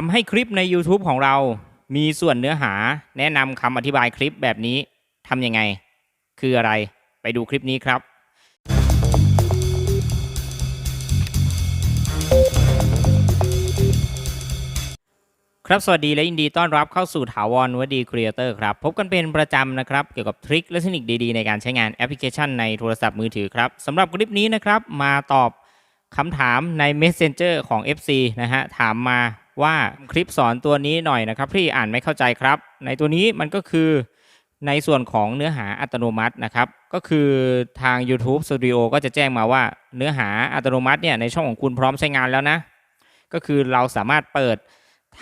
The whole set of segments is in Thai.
ทำให้คลิปใน YouTube ของเรา มีส่วนเนื้อหาแนะนำคำอธิบายคลิปแบบนี้ทำยังไง คืออะไรไปดูคลิปนี้ครับ ครับสวัสดีและยินดีต้อนรับเข้าสู่ถาวรวดีครีเอเตอร์ครับ พบกันเป็นประจำนะครับ เกี่ยวกับทริคและเทคนิคดีๆ ในการใช้งานแอปพลิเคชันในโทรศัพท์มือถือครับสำหรับคลิปนี้นะครับมาตอบคำถามใน Messenger ของ FC นะฮะถามมา ว่าคลิปสอนตัวนี้หน่อยนะครับที่อ่านไม่เข้าใจครับ ในตัวนี้มันก็คือในส่วนของเนื้อหาอัตโนมัตินะครับ ก็คือทาง YouTube Studio ก็จะแจ้งมาว่าเนื้อหาอัตโนมัติเนี่ยในช่องของคุณพร้อมใช้งานแล้วนะ ก็คือเราสามารถเปิด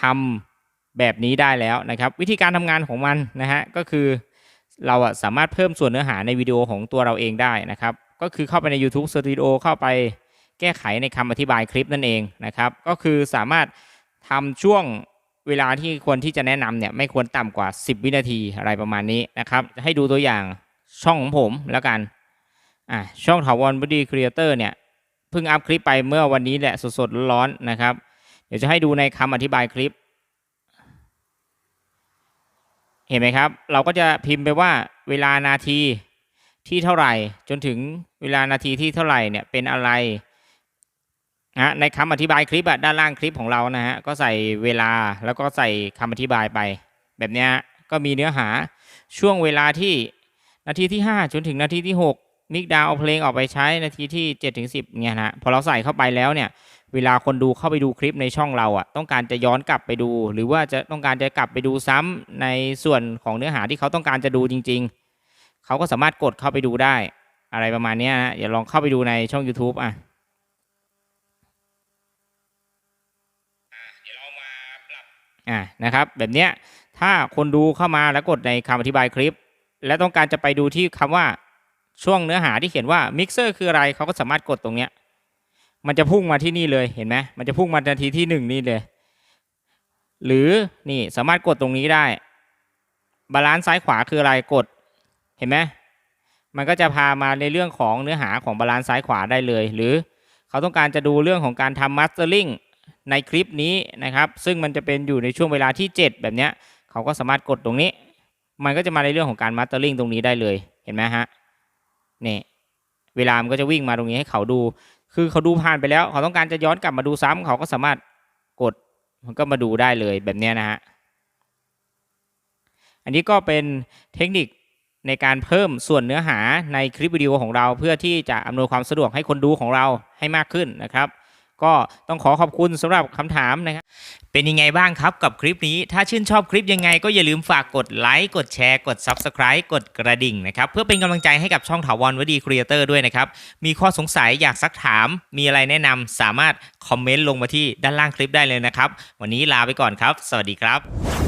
ทำแบบนี้ได้แล้วนะครับ วิธีการทำงานของมันนะฮะก็คือเราสามารถเพิ่มส่วนเนื้อหาในวิดีโอของตัวเราเองได้นะครับ ก็คือเข้าไปใน YouTube Studio เข้าไปแก้ไขในคำอธิบายคลิปนั่นเองนะครับ ก็คือสามารถ ทำช่วงเวลาที่ควรที่จะแนะนำเนี่ยไม่ควรต่ำกว่า 10 วินาทีอะไรประมาณนี้นะครับจะให้ดูตัวอย่างช่องของผมแล้วกันอะช่องถาวรบดีครีเอเตอร์เนี่ยเพิ่งอัพคลิปไปเมื่อวันนี้แหละสดๆร้อนๆนะครับ เดี๋ยวจะให้ดูในคำอธิบายคลิป เห็นไหมครับ เราก็จะพิมพ์ไปว่าเวลานาทีที่เท่าไหร่ จนถึงเวลานาทีที่เท่าไหร่เนี่ยเป็นอะไร นะในคำอธิบายคลิปอะด้านล่างคลิปของเรานะฮะก็ใส่เวลาแล้วก็ใส่คำอธิบายไป แบบนี้ก็มีเนื้อหาช่วงเวลาที่นาทีที่ 5 จนถึงนาทีที่ 6 มิกดาวเอาเพลงออกไปใช้นาทีที่7ถึง10เนี่ยนะพอเราใส่เข้าไปแล้วเนี่ยเวลาคนดูเข้าไปดูคลิปในช่องเราอะต้องการจะย้อนกลับไปดู หรือว่าจะต้องการจะกลับไปดูซ้ำในส่วนของเนื้อหาที่เขาต้องการจะดูจริง ๆ เขาก็สามารถกดเข้าไปดูได้ อะไรประมาณนี้นะอย่าลองเข้าไปดูในช่อง YouTube อะ อะนะครับแบบเนี้ยถ้าคนดูเข้ามาแล้วกดในคำอธิบายคลิป และต้องการจะไปดูที่คำว่าช่วงเนื้อหาที่เขียนว่ามิกเซอร์คืออะไรเขาก็สามารถกดตรงเนี้ยมันจะพุ่งมาที่นี่เลยเห็นไหมมันจะพุ่งมานาทีที่หนึ่งนี่เลย หรือนี่สามารถกดตรงนี้ได้บาลานซ์ซ้ายขวาคืออะไรกดเห็นไหมมันก็จะพามาในเรื่องของเนื้อหาของบาลานซ์ซ้ายขวาได้เลย หรือเขาต้องการจะดูเรื่องของการทำมัสเตอร์ลิง ในคลิปนี้นะครับ ซึ่งมันจะเป็นอยู่ในช่วงเวลาที่ 7 แบบเนี้ยเขาก็สามารถกดตรงนี้ มันก็จะมาในเรื่องของการมัสเตอร์ลิงตรงนี้ได้เลยเห็นไหมฮะนี่เวลามันก็จะวิ่งมาตรงนี้ให้เขาดู คือเขาดูผ่านไปแล้ว เขาต้องการจะย้อนกลับมาดูซ้ำเขาก็สามารถกดมันก็มาดูได้เลยแบบนี้นะฮะอันนี้ก็เป็นเทคนิคในการเพิ่มส่วนเนื้อหาในคลิปวิดีโอของเรา เพื่อที่จะอำนวยความสะดวกให้คนดูของเราให้มากขึ้นนะครับ ก็ต้องขอขอบคุณสำหรับคำถามนะครับเป็นยังไงบ้างครับกับคลิปนี้ ถ้าชื่นชอบคลิปยังไง ก็อย่าลืมฝากกดไลค์กดแชร์กด Subscribe กดกระดิ่งนะครับเพื่อเป็นกำลังใจให้กับช่องถาวรวดีครีเอเตอร์ด้วยนะครับมีข้อสงสัยอยากซักถาม มีอะไรแนะนำสามารถคอมเมนต์ลงมาที่ด้านล่างคลิปได้เลยนะครับวันนี้ลาไปก่อนครับ สวัสดีครับ